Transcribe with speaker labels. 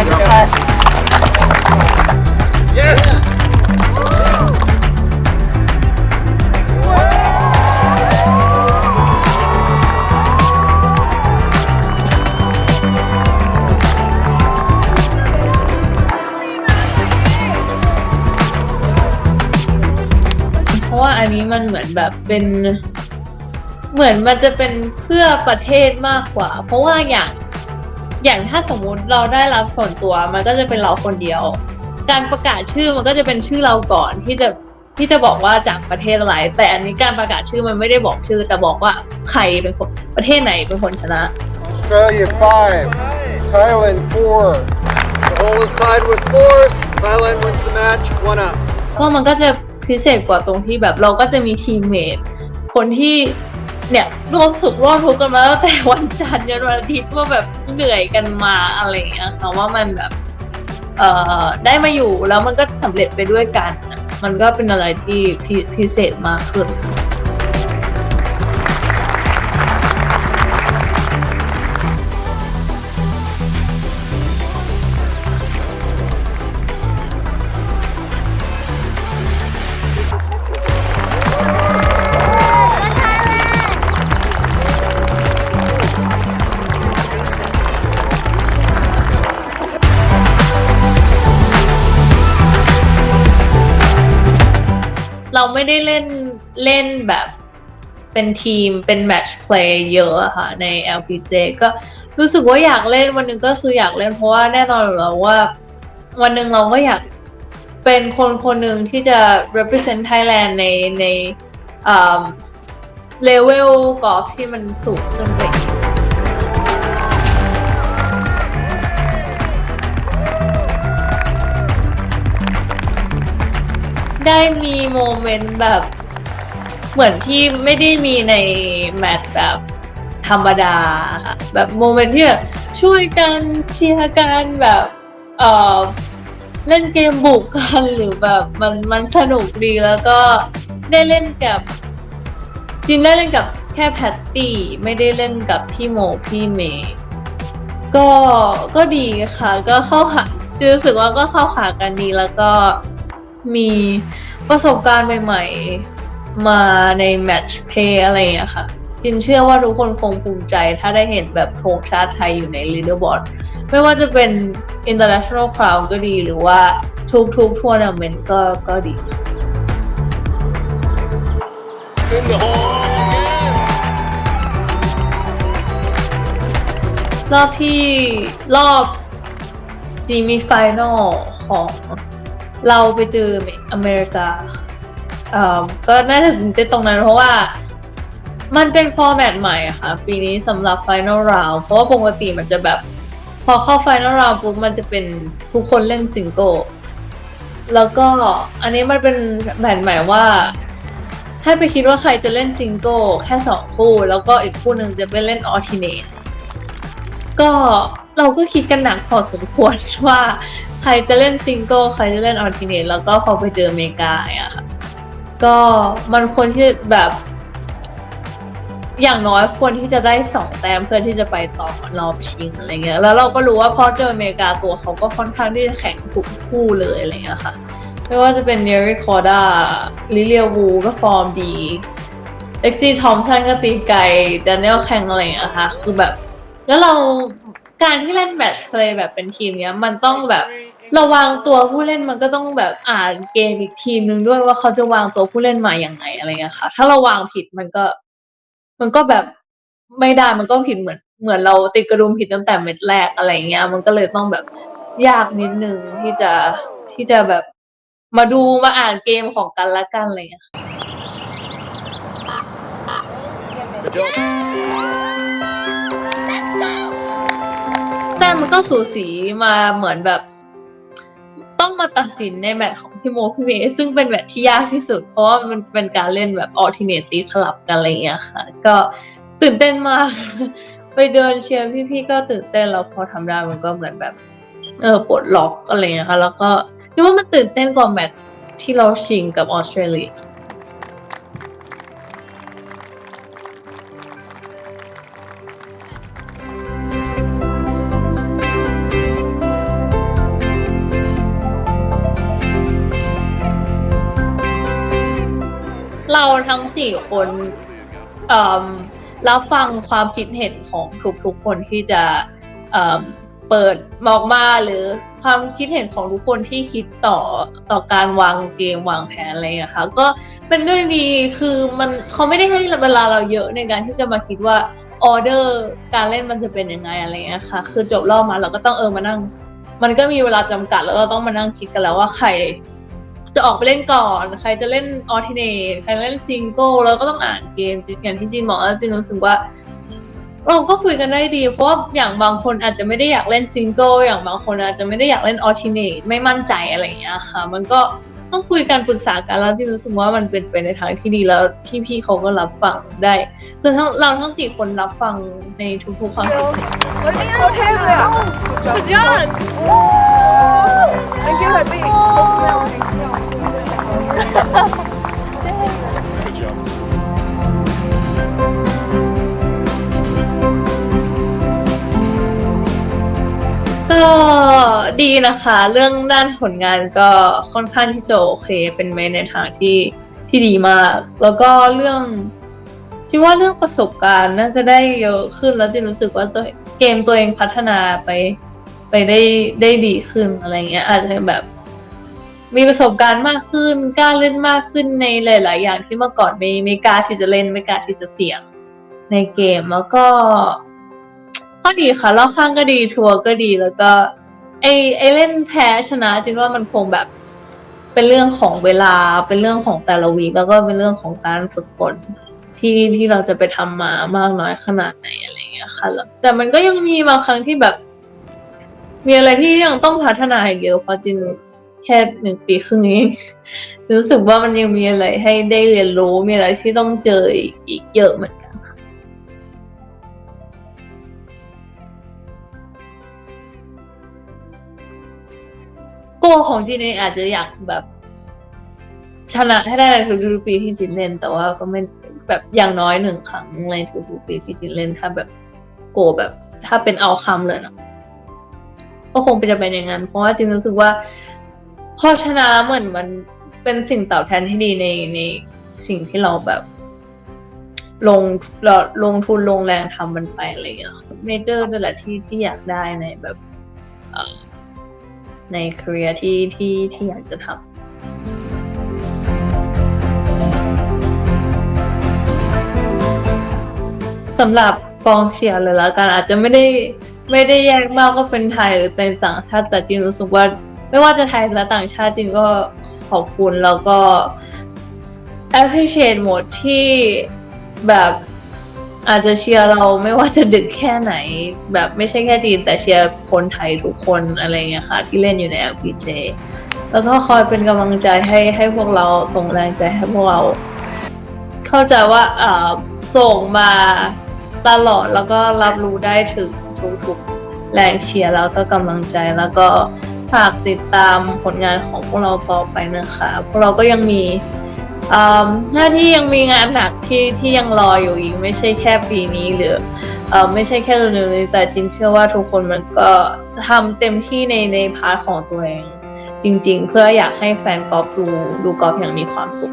Speaker 1: เพราะว่าอันนี้มันเหมือนแบบเป็น เหมือนมันจะเป็นเพื่อประเทศมากกว่า เพราะว่าอย่าง อย่างถ้าสมมุติเราได้รับส่วนตัวมันก็จะเป็นเราคนเดียว การประกาศชื่อมันก็จะเป็นชื่อเราก่อนที่จะที่จะบอกว่าจากประเทศอะไร แต่อันนี้การประกาศชื่อมันไม่ได้บอกชื่อ แต่บอกว่าใครเป็นคนประเทศไหนเป็นคนชนะ
Speaker 2: Australia five, Thailand four. The hole is tied with fours. Thailand wins the match, one up.
Speaker 1: ก็มันก็จะพิเศษกว่าตรงที่แบบเราก็จะมีทีมเมทคนที่ เนี่ยร่วมสุขร่วมทุกข์กันมาตั้งแต่วันจันทร์ยันวันอาทิตย์ว่าแบบเหนื่อยกันมาอะไรอย่างเงี้ยค่ะว่ามันแบบเอ่อได้มาอยู่แล้วมันก็สำเร็จไปด้วยกัน มันก็เป็นอะไรที่พิพิเศษมากขึ้น ไม่ได้เล่นเล่นแบบเป็นทีมเป็นแมตช์เพลย์เยอะอะค่ะใน LPG ก็รู้สึกว่าอยากเล่นวันหนึ่งก็คืออยากเล่นเพราะว่าแน่นอนอยู่แล้วว่า วันหนึ่งเราก็อยากเป็นคนคนหนึ่งที่จะ represent Thailand ในในเลเวลกอล์ฟที่มันสูงขึ้นไป ได้มีโมเมนต์แบบ เหมือนที่ไม่ได้มีในแมตช์แบบธรรมดา แบบโมเมนต์ที่แบบช่วยกันเชียร์กันแบบเออเล่นเกมบุกกันหรือแบบมันมันสนุกดีแล้วก็ได้เล่นกับจริงได้เล่นกับแค่แพตตี้ไม่ได้เล่นกับพี่โมพี่เมย์ก็ก็ดีค่ะ ก็เข้าขารู้สึกว่าก็เข้าขากันดีแล้วก็มี ประสบการณ์ใหม่ๆ มาในแมตช์เพย์อะไรอย่างเงี้ยค่ะ จินเชื่อว่าทุกคนคงภูมิใจถ้าได้เห็นแบบธงชาติไทยอยู่ใน leaderboard ไม่ว่าจะเป็น international crown ก็ดีหรือว่าทุกๆทัวร์นาเมนต์ก็ก็ดี
Speaker 2: In the hole
Speaker 1: รอบที่รอบซีมิไฟแนลของ เราไปเจออเมริกาเอ่อก็น่าจะถึงเต้นตรงนั้นเพราะว่ามันเป็นฟอร์แมตใหม่อะค่ะ ปีนี้สำหรับ Final Round เพราะว่าปกติมันจะแบบ พอเข้า Final Round ปุ๊บมันจะเป็นทุกคนเล่นซิงเกิลแล้วก็อันนี้มันเป็นแผนใหม่ว่า ให้ไปคิดว่าใครจะเล่นซิงเกิลแค่สองคู่ แล้วก็อีกคู่หนึ่งจะไปเล่นออ t ติเนตก็เราก็คิดกันหนักพอสมควรว่า ใครจะเล่นซิงเกิลใครจะเล่นออ t ติเนตแล้วก็พอไปเจออเมริกาอะค่ะก็มันควรที่แบบ อย่างน้อยควรที่จะได้สองแต้มเพื่อที่จะไปต่อรอบชิงอะไรเงี้ย แล้วเราก็รู้ว่าพอเจออเมริกาตัวเขาก็ค่อนข้างที่จะแข็งทุกคู่เลยอะไรเงี้ยค่ะ ไม่ว่าจะเป็นเนริคอร์ดาลิเลียวูก็ฟอร์มดีเอ็กซี่ทอมสันก็ตีไกดานเอลแข่งอะไรอย่างเงี้ยค่ะ คือแบบ แล้วเราการที่เล่นแมตช์เพลย์แบบเป็นทีมเนี้ย มันต้องแบบ ระวังตัวผู้เล่นมันก็ต้องแบบอ่านเกมอีกทีมนึงด้วยว่าเขาจะวางตัวผู้เล่นมาอย่างไงอะไรเงี้ยค่ะ ถ้าเราวางผิดมันก็ มันก็แบบไม่ได้มันก็ผิดเหมือน เหมือนเราติดกระดุมผิดตั้งแต่เม็ดแรกอะไรเงี้ย มันก็เลยต้องแบบยากนิดนึงที่จะที่จะแบบมาดูมาอ่านเกมของกันและกันอะไรเงี้ย
Speaker 2: Good job.
Speaker 1: แต่มันก็สูสีมาเหมือนแบบต้อง มาตัดสินในแมตช์ของพี่โมพี่เมย์ซึ่งเป็นแมตช์ที่ยากที่สุด เพราะว่ามันเป็นการเล่นแบบออ t ติเนตตีสลับกันอะไรอย่างเงี้ยค่ะ ก็ตื่นเต้นมาก ไปเดินเชียร์พี่ๆก็ตื่นเต้นแล้วพอทำได้มันก็เหมือนแบบ เออปลดล็อกอะไรอย่างเงี้ยค่ะ แล้วก็คิดว่ามันตื่นเต้นกว่าแมตช์ที่เราชิงกับออสเตรเลีย เราทั้งสี่คนเอ่อรับฟังความคิดเห็นของทุกๆคนที่จะเอ่อเปิดออกมาหรือความคิดเห็นของทุกคนที่คิดต่อต่อการวางเกมวางแผนอะไรอย่างค่ะก็เป็นเรื่องดีคือมันเขาไม่ได้ให้เวลาเราเยอะในการที่จะมาคิดว่าออเดอร์การเล่นมันจะเป็นยังไงอะไรเงี้ยค่ะ คือจบรอบมาเราก็ต้องเออมานั่ง มันก็มีเวลาจำกัดแล้วเราต้องมานั่งคิดกันแล้วว่าใคร จะออกไปเล่นก่อน ใครจะเล่นออทิเนตใครเล่นซิงเกิลแล้วก็ต้องอ่านเกมอย่างที่จินบอกแล้วจินรู้สึกว่า เราก็คุยกันได้ดี เพราะว่าอย่างบางคนอาจจะไม่ได้อยากเล่นซิงเกิลอย่างบางคนอาจจะไม่ได้อยากเล่นออทิเนตไม่มั่นใจอะไรอย่างเงี้ยค่ะ มันก็ต้องคุยกันปรึกษากันแล้วจินรู้สึกว่ามันเป็นไปในทางที่ดีแล้วพี่ๆเขาก็รับฟังได้คือทั้งเราทั้งสี่คนรับฟังในทุกๆความคิดเห็น
Speaker 3: เฮ้ยคตรเท่เลยอะสุดยอด thank you happy
Speaker 1: ก็ดีนะคะ เรื่องด้านผลงานก็ค่อนข้างที่จะโอเค เป็นไปในทางที่ที่ดีมาก แล้วก็เรื่องจินว่าเรื่องประสบการณ์น่าจะได้เยอะขึ้นแล้วจินรู้สึกว่าตัวเกมตัวเองพัฒนาไป ไปได้ได้ดีขึ้นอะไรเงี้ยอาจจะแบบ มีประสบการณ์มากขึ้นกล้าเล่นมากขึ้นในหลาย ๆ อย่างที่เมื่อก่อนไม่ไม่กล้าที่จะเล่นไม่กล้าที่จะเสี่ยงในเกมแล้วก็ก็ดีค่ะรอบข้างก็ดีทัวร์ก็ดีแล้วก็ไอไอเล่นแพ้ชนะจินว่ามันคงแบบ เป็นเรื่องของเวลาเป็นเรื่องของแต่ละวีแล้วก็เป็นเรื่องของการฝึกฝนที่ที่เราจะไปทำมามากน้อยขนาดไหนอะไรเงี้ยค่ะแล้วแต่มันก็ยังมีบางครั้งที่แบบ มีอะไรที่ยังต้องพัฒนาอีกเยอะเพราะจินแค่หนึ่งปีครึ่งนี้รู้สึกว่ามันยังมีอะไรให้ได้เรียนรู้มีอะไรที่ต้องเจออีกเยอะเหมือนกันโกของจีนเองอาจจะอยากแบบ ชนะให้ได้ในทุกๆปีที่จีนเล่น แต่ว่าก็ไม่แบบอย่างน้อยหนึ่งครั้งในทุกๆปีที่จีนเล่นถ้าแบบโกแบบถ้าเป็นเอาคำเลยนะ ก็คงเป็นจะเป็นอย่างนั้นเพราะว่าจีนรู้สึกว่าพอชนะเหมือนมันเป็นสิ่งตอบแทนที่ดีในในสิ่งที่เราแบบ ลงเราลงทุนลงแรงทำมันไปอะไรอย่างเงี้ยเมเจอร์นั่นแหละที่ที่อยากได้ในแบบใน career ที่ที่ที่อยากจะทำสำหรับกองเชียร์เลยละกันอาจจะไม่ได้ ไม่ได้แยกมากว่าเป็นไทยหรือเป็นต่างชาติแต่จริงรู้สึกว่า ไม่ว่าจะไทยและต่างชาติจริงก็ขอบคุณแล้วก็ appreciate หมดที่แบบอาจจะเชียร์เราไม่ว่าจะดึกแค่ไหน แบบไม่ใช่แค่จีน แต่เชียร์คนไทยทุกคนอะไรเงี้ยค่ะ ที่เล่นอยู่ใน LPJ แล้วก็คอยเป็นกำลังใจให้ให้พวกเราส่งแรงใจให้พวกเรา เข้าใจว่าส่งมาตลอดแล้วก็รับรู้ได้ถึง ทุกๆ แรงเชียร์แล้วก็กำลังใจแล้วก็ฝากติดตามผลงานของพวกเราต่อไปนะคะ พวกเราก็ยังมีหน้าที่ยังมีงานหนักที่ที่ยังรออยู่อีกไม่ใช่แค่ปีนี้หรือไม่ใช่แค่เร็วๆนี้แต่จินเชื่อว่าทุกคนมันก็ทำเต็มที่ในในพาร์ทของตัวเอง จริง ๆ เพื่ออยากให้แฟนกอล์ฟดูดูกอล์ฟอย่างมีความสุข